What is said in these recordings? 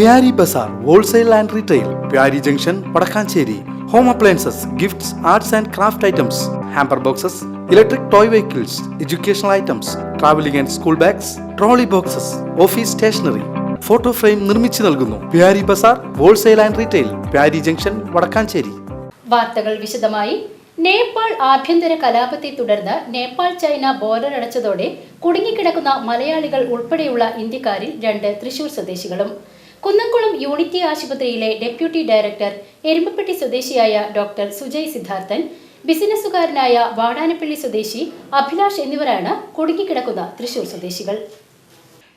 Pyari Bazar wholesale and retail Pyari junction Vadakkanchery. Home appliances gifts arts and craft items hamper boxes electric toy vehicles educational items travelling and school bags trolley boxes office stationery photo frame നിർമ്മിച്ചു നൽകുന്നു. Pyari Bazar wholesale and retail Pyari junction Vadakkanchery. വാർത്തകൾ വിശദമായി. നേപ്പാൾ ആഭ്യന്തര കലാപത്തെ തുടർന്ന് Nepal China border അടച്ചതോടെ കുടുങ്ങിക്കിടക്കുന്ന മലയാളികൾ ഉൾപ്പെടെയുള്ള ഇന്ത്യക്കാരിൽ രണ്ട് തൃശൂർ സ്വദേശികളും. കുന്നംകുളം യൂണിറ്റി ആശുപത്രിയിലെ ഡെപ്യൂട്ടി ഡയറക്ടർ എരുമപ്പെട്ടി സ്വദേശിയായ ഡോക്ടർ സുജയ് സിദ്ധാർത്ഥൻ ബിസിനസ്സുകാരനായ വാടാനപ്പള്ളി സ്വദേശി അഭിലാഷ് എന്നിവരാണ് കുടുങ്ങിക്കിടക്കുന്ന തൃശൂർ സ്വദേശികൾ.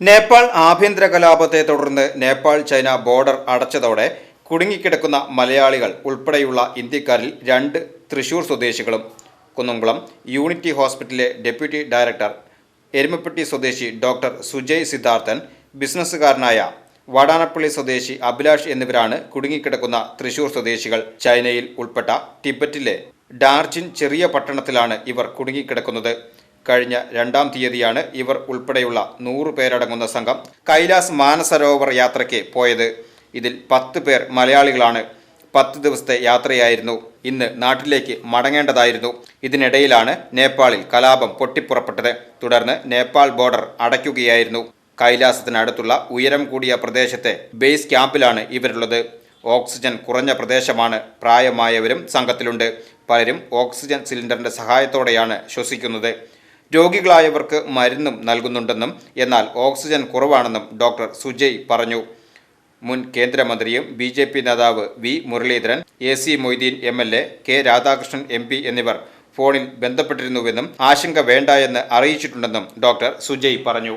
നേപ്പാൾ ആഭ്യന്തര കലാപത്തെ തുടർന്ന് നേപ്പാൾ ചൈന ബോർഡർ അടച്ചതോടെ കുടുങ്ങിക്കിടക്കുന്ന മലയാളികൾ ഉൾപ്പെടെയുള്ള ഇന്ത്യക്കാരിൽ രണ്ട് തൃശൂർ സ്വദേശികളും കുന്നംകുളം യൂണിറ്റി ഹോസ്പിറ്റലിലെ ഡെപ്യൂട്ടി ഡയറക്ടർ എരുമപ്പെട്ടി സ്വദേശി ഡോക്ടർ സുജയ് സിദ്ധാർത്ഥൻ ബിസിനസ്സുകാരനായ വാടാനപ്പള്ളി സ്വദേശി അഭിലാഷ് എന്നിവരാണ് കുടുങ്ങിക്കിടക്കുന്ന തൃശൂർ സ്വദേശികൾ. ചൈനയിൽ ഉൾപ്പെട്ട ടിബറ്റിലെ ഡാർജിൻ ചെറിയ പട്ടണത്തിലാണ് ഇവർ കുടുങ്ങിക്കിടക്കുന്നത്. കഴിഞ്ഞ രണ്ടാം തീയതിയാണ് ഇവർ ഉൾപ്പെടെയുള്ള നൂറ് പേരടങ്ങുന്ന സംഘം കൈലാസ് മാനസരോവർ യാത്രയ്ക്ക് പോയത്. ഇതിൽ പത്ത് പേർ മലയാളികളാണ്. പത്ത് ദിവസത്തെ യാത്രയായിരുന്നു. ഇന്ന് നാട്ടിലേക്ക് മടങ്ങേണ്ടതായിരുന്നു. ഇതിനിടയിലാണ് നേപ്പാളിൽ കലാപം പൊട്ടിപ്പുറപ്പെട്ടത്. തുടർന്ന് നേപ്പാൾ ബോർഡർ അടയ്ക്കുകയായിരുന്നു. കൈലാസത്തിനടുത്തുള്ള ഉയരം കൂടിയ പ്രദേശത്തെ ബേസ് ക്യാമ്പിലാണ് ഇവരുള്ളത്. ഓക്സിജൻ കുറഞ്ഞ പ്രദേശമാണ് പ്രായമായവരും സംഘത്തിലുണ്ട്. പലരും ഓക്സിജൻ സിലിണ്ടറിന്റെ സഹായത്തോടെയാണ് ശ്വസിക്കുന്നത്. രോഗികളായവർക്ക് മരുന്നും നൽകുന്നുണ്ടെന്നും എന്നാൽ ഓക്സിജൻ കുറവാണെന്നും ഡോക്ടർ സുജയ് പറഞ്ഞു. മുൻ കേന്ദ്രമന്ത്രിയും ബി ജെ പി നേതാവ് V Muraleedharan A C Moideen M L A K Radhakrishnan M P എന്നിവർ ഫോണിൽ ബന്ധപ്പെട്ടിരുന്നുവെന്നും ആശങ്ക വേണ്ട എന്ന് അറിയിച്ചിട്ടുണ്ടെന്നും ഡോക്ടർ സുജയ് പറഞ്ഞു.